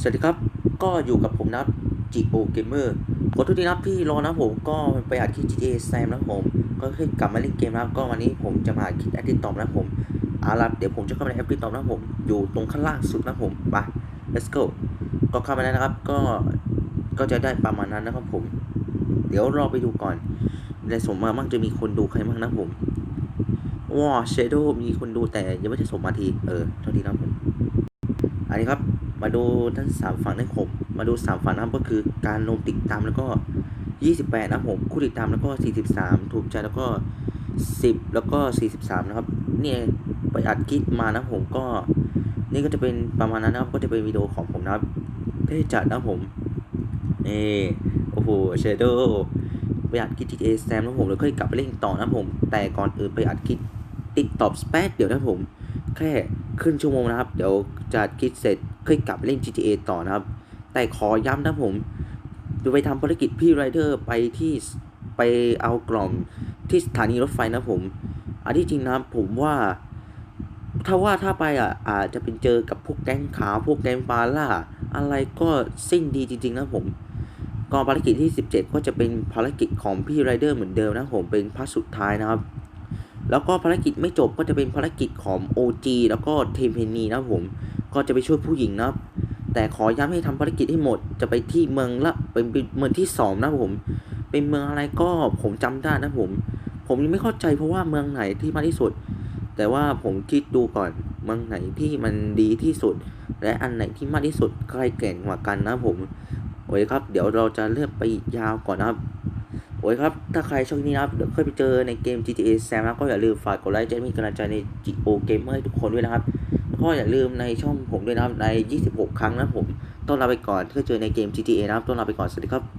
สวัสดีครับ ก็อยู่กับผมนะครับ GO Gamer ขอโทษทีนับที่รอนะผมก็ไปอัดคลิป GTA Sam นะผม ก็ขึ้นกลับมาเล่นเกมนะก็วันนี้ผมจะมาอัดคลิปแอดดิตอมนะผมอาล่ะเดี๋ยวผมจะเข้าไปในแอดดิตอมนะผม อยู่ตรงข้างล่างสุดนะผมไป let's go ก็เข้ามาแล้วนะครับ ก็ ก็จะได้ประมาณนั้นนะครับผม เดี๋ยวรอไปดูก่อน ในสมมามั่งจะมีคนดูใครมั่งนะผมว้าเชโดมีคนดูแต่ยังไม่ได้สมมาที เออเท่าทีนะผม อันนี้ครับ มาดูทั้งสามฝั่งนะครับผมมาดูสามฝั่งนะครับก็คือการลงติดตามแล้วก็28นะครับผมคู่ติดตามแล้วก็43ถูกใจแล้วก็10แล้วก็43นะครับเนี่ยไปอัดคลิปมานะผมก็ นี่ก็จะเป็นประมาณนั้นนะครับก็จะเป็นวิดีโอของผมนะครับเท่จัดนะผมเอโอ้โหเชโดไปอัดคลิป GTA Sam นะผมแล้วค่อยกลับไปเล่นต่อนะผม แต่ก่อนอื่นไปอัดคลิปติดตอบสเปซเดี๋ยวนะผม แค่ครึ่งชั่วโมงนะครับ เดี๋ยวจะคิดเสร็จ ค่อยกลับเล่น GTA ต่อนะครับ แต่ขอย้ำนะผมดูไปทำภารกิจพี่ไรเดอร์ไปที่ไปเอากล่องที่สถานีรถไฟนะผม อันที่จริงนะครับผมว่า ถ้าว่าถ้าไปอะอาจจะเป็นเจอกับพวกแก๊งขาวพวกแก๊งปาล่า อะไรก็สิ้นดีจริง ๆ นะผมก่อนภารกิจที่ 17 ก็จะเป็นภารกิจของพี่ไรเดอร์เหมือนเดิมนะผมเป็นพาร์ทสุดท้ายนะครับ แล้วก็ภารกิจไม่จบก็จะเป็นภารกิจของ OG แล้วก็เทมเพนีนะผม ก็จะไปช่วยผู้หญิงนะครับ แต่ขอย้ำให้ทำภารกิจให้หมด จะไปที่เมืองละเป็นเมืองที่สองนะผม เป็นเมืองอะไรก็ผมจำได้นะผม ผมยังไม่เข้าใจเพราะว่าเมืองไหนที่มากที่สุด แต่ว่าผมคิดดูก่อนเมืองไหนที่มันดีที่สุด และอันไหนที่มากที่สุดใกล้เก่งกว่ากันนะผมโอเคครับ เดี๋ยวเราจะเลื่อนไปยาวก่อนนะครับโอ้ยครับ ถ้าใครชอบนี้นะครับ เดี๋ยวค่อยไปเจอในเกม GTA Sam นะก็อย่าลืมฝากกดไลค์จะมีกำลังใจใน GO Gamer ให้ทุกคนด้วยนะครับ ก็อย่าลืมในช่องผมด้วยนะครับใน 26 ครั้งนะผม ต้อนรับไปก่อนเพื่อเจอในเกม GTA นะครับต้อนรับไปก่อน สวัสดีครับ